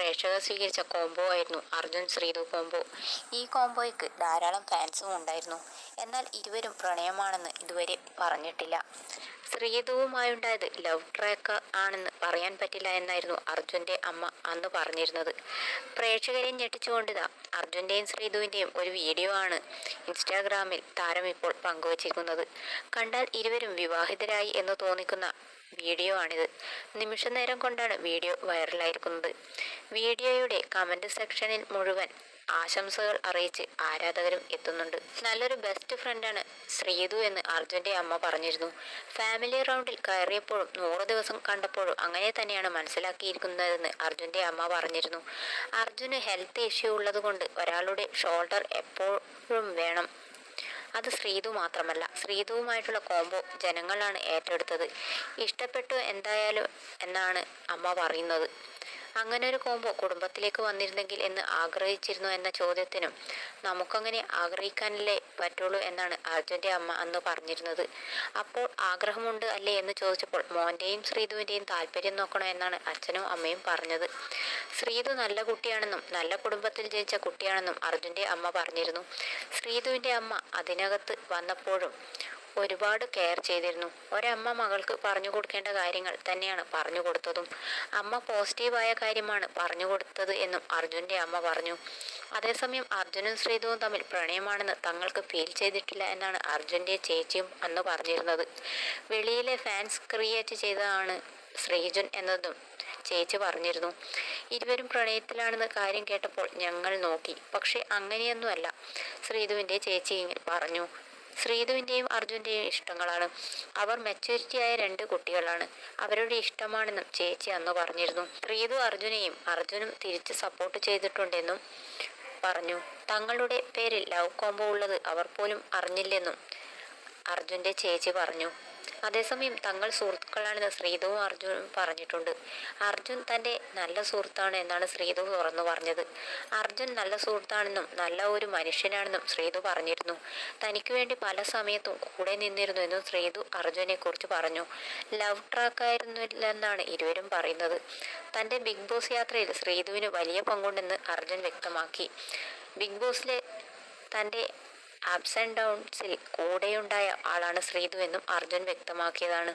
പ്രേക്ഷകർ സ്വീകരിച്ച കോംബോ ആയിരുന്നു അർജുൻ ശ്രീതു കോംബോ ഈ കോംബോയ്ക്ക് ധാരാളം ഫാൻസും ഉണ്ടായിരുന്നു. എന്നാൽ ഇരുവരും പ്രണയമാണെന്ന് ഇതുവരെ പറഞ്ഞിട്ടില്ല. ശ്രീതുവുമായുണ്ടായത് ലവ് ട്രാക്ക് ആണെന്ന് പറയാൻ പറ്റില്ല എന്നായിരുന്നു അർജുന്റെ അമ്മ അന്ന് പറഞ്ഞിരുന്നത്. പ്രേക്ഷകരെ ഞെട്ടിച്ചുകൊണ്ടിതാ അർജുന്റെയും ശ്രീതുവിന്റെയും ഒരു വീഡിയോ ആണ് ഇൻസ്റ്റാഗ്രാമിൽ താരം ഇപ്പോൾ പങ്കുവച്ചിരിക്കുന്നത്. കണ്ടാൽ ഇരുവരും വിവാഹിതരായി എന്ന് തോന്നിക്കുന്ന വീഡിയോ ആണിത്. നിമിഷ നേരം കൊണ്ടാണ് വീഡിയോ വൈറലായിരിക്കുന്നത്. വീഡിയോയുടെ കമന്റ് സെക്ഷനിൽ മുഴുവൻ ആശംസകൾ അറിയിച്ച് ആരാധകരും എത്തുന്നുണ്ട്. നല്ലൊരു ബെസ്റ്റ് ഫ്രണ്ടാണ് ശ്രീതു എന്ന് അർജുന്റെ അമ്മ പറഞ്ഞിരുന്നു. ഫാമിലി റൗണ്ടിൽ കയറിയപ്പോഴും നൂറ് ദിവസം കണ്ടപ്പോഴും അങ്ങനെ തന്നെയാണ് മനസ്സിലാക്കിയിരിക്കുന്നതെന്ന് അർജുന്റെ അമ്മ പറഞ്ഞിരുന്നു. അർജുന് ഹെൽത്ത് ഇഷ്യൂ ഉള്ളതുകൊണ്ട് ഒരാളുടെ ഷോൾഡർ എപ്പോഴും വേണം. ശ്രീതു മാത്രമല്ല. ശ്രീതുവുമായിട്ടുള്ള കോംബോ ജനങ്ങളാണ് ഏറ്റെടുത്തത്. ഇഷ്ടപ്പെട്ടു എന്തായാലും എന്നാണ് അമ്മ പറയുന്നത്. അങ്ങനെ ഒരു കോംബോ കുടുംബത്തിലേക്ക് വന്നിരുന്നെങ്കിൽ എന്ന് ആഗ്രഹിച്ചിരുന്നു എന്ന ചോദ്യത്തിനും നമുക്കങ്ങനെ ആഗ്രഹിക്കാനല്ലേ പറ്റുള്ളൂ എന്നാണ് അർജുന്റെ അമ്മ അന്ന് പറഞ്ഞിരുന്നത്. അപ്പോൾ ആഗ്രഹമുണ്ട് അല്ലേ എന്ന് ചോദിച്ചപ്പോൾ മോന്റെയും ശ്രീതുവിന്റെയും താല്പര്യം നോക്കണോ എന്നാണ് അച്ഛനും അമ്മയും പറഞ്ഞത്. ശ്രീതു നല്ല കുട്ടിയാണെന്നും നല്ല കുടുംബത്തിൽ ജനിച്ച കുട്ടിയാണെന്നും അർജുന്റെ അമ്മ പറഞ്ഞിരുന്നു. ശ്രീതുവിന്റെ അമ്മ അതിനകത്ത് വന്നപ്പോഴും ഒരുപാട് കെയർ ചെയ്തിരുന്നു. ഒരമ്മ മകൾക്ക് പറഞ്ഞു കൊടുക്കേണ്ട കാര്യങ്ങൾ തന്നെയാണ് പറഞ്ഞു കൊടുത്തതും. അമ്മ പോസിറ്റീവായ കാര്യമാണ് പറഞ്ഞു കൊടുത്തത് എന്നും അർജുന്റെ അമ്മ പറഞ്ഞു. അതേസമയം അർജുനും ശ്രീതുവും തമ്മിൽ പ്രണയമാണെന്ന് തങ്ങൾക്ക് ഫീൽ ചെയ്തിട്ടില്ല എന്നാണ് അർജുന്റെ ചേച്ചിയും അന്ന് പറഞ്ഞിരുന്നത്. വെളിയിലെ ഫാൻസ് ക്രിയേറ്റ് ചെയ്തതാണ് ശ്രീജുൻ എന്നതും ചേച്ചി പറഞ്ഞിരുന്നു. ഇരുവരും പ്രണയത്തിലാണെന്ന് കാര്യം കേട്ടപ്പോൾ ഞങ്ങൾ നോക്കി. പക്ഷെ അങ്ങനെയൊന്നുമല്ല ശ്രീധുവിന്റെ ചേച്ചി പറഞ്ഞു. ശ്രീധുവിന്റെയും അർജുന്റെയും ഇഷ്ടങ്ങളാണ്. അവർ മെച്ചൂരിറ്റിയായ രണ്ട് കുട്ടികളാണ്. അവരുടെ ഇഷ്ടമാണെന്നും ചേച്ചി അന്ന് പറഞ്ഞിരുന്നു. ശ്രീധു അർജുനെയും അർജുനും തിരിച്ച് സപ്പോർട്ട് ചെയ്തിട്ടുണ്ടെന്നും പറഞ്ഞു. തങ്ങളുടെ പേരിൽ ലവ് കോംബോ ഉള്ളത് അവർ പോലും അറിഞ്ഞില്ലെന്നും അർജുന്റെ ചേച്ചി പറഞ്ഞു. അതേസമയം തങ്ങൾ സുഹൃത്തുക്കളാണെന്ന് ശ്രീധുവും അർജുനും പറഞ്ഞിട്ടുണ്ട്. അർജുൻ തന്റെ നല്ല സുഹൃത്താണ് എന്നാണ് ശ്രീധു തുറന്നു പറഞ്ഞത്. അർജുൻ നല്ല സുഹൃത്താണെന്നും നല്ല ഒരു മനുഷ്യനാണെന്നും ശ്രീധു പറഞ്ഞിരുന്നു. തനിക്ക് വേണ്ടി പല സമയത്തും കൂടെ നിന്നിരുന്നു എന്നും ശ്രീധു അർജുനെ കുറിച്ച് പറഞ്ഞു. ലവ് ട്രാക്ക് ട്രാക്കായിരുന്നില്ലെന്നാണ് ഇരുവരും പറയുന്നത്. തന്റെ ബിഗ് ബോസ് യാത്രയിൽ ശ്രീധുവിന് വലിയ പങ്കുണ്ടെന്ന് അർജുൻ വ്യക്തമാക്കി. ബിഗ് ബോസിലെ തന്റെ ആപ്സ് ആൻഡ് ഡൗൺസിൽ കൂടെയുണ്ടായ ആളാണ് ശ്രീതു എന്നും അർജുൻ വ്യക്തമാക്കിയതാണ്.